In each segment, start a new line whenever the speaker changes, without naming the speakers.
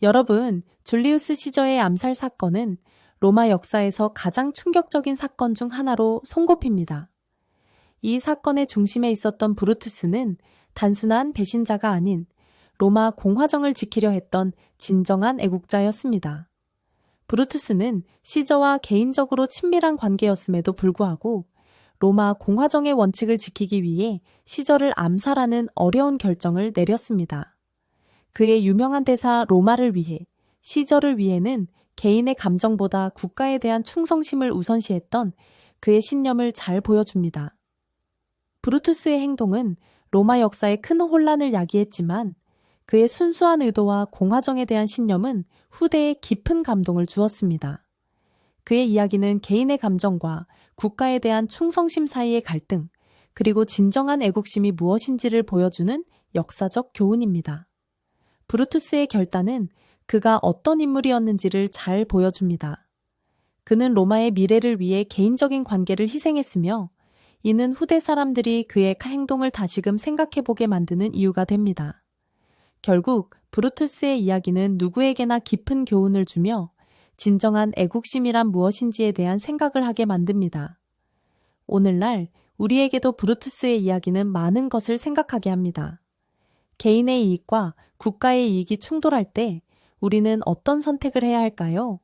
여러분, 줄리우스 시저의 암살 사건은 로마 역사에서 가장 충격적인 사건 중 하나로 손꼽힙니다. 이 사건의 중심에 있었던 브루투스는 단순한 배신자가 아닌 로마 공화정을 지키려 했던 진정한 애국자였습니다. 브루투스는 시저와 개인적으로 친밀한 관계였음에도 불구하고 로마 공화정의 원칙을 지키기 위해 시저를 암살하는 어려운 결정을 내렸습니다. 그의 유명한 대사 로마를 위해, 시저를 위해는 개인의 감정보다 국가에 대한 충성심을 우선시했던 그의 신념을 잘 보여줍니다. 브루투스의 행동은 로마 역사에 큰 혼란을 야기했지만 그의 순수한 의도와 공화정에 대한 신념은 후대에 깊은 감동을 주었습니다. 그의 이야기는 개인의 감정과 국가에 대한 충성심 사이의 갈등, 그리고 진정한 애국심이 무엇인지를 보여주는 역사적 교훈입니다. 브루투스의 결단은 그가 어떤 인물이었는지를 잘 보여줍니다. 그는 로마의 미래를 위해 개인적인 관계를 희생했으며 이는 후대 사람들이 그의 행동을 다시금 생각해보게 만드는 이유가 됩니다. 결국 브루투스의 이야기는 누구에게나 깊은 교훈을 주며 진정한 애국심이란 무엇인지에 대한 생각을 하게 만듭니다. 오늘날 우리에게도 브루투스의 이야기는 많은 것을 생각하게 합니다. 개인의 이익과 국가의 이익이 충돌할 때 우리는 어떤 선택을 해야 할까요?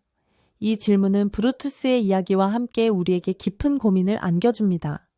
이 질문은 브루투스의 이야기와 함께 우리에게 깊은 고민을 안겨줍니다.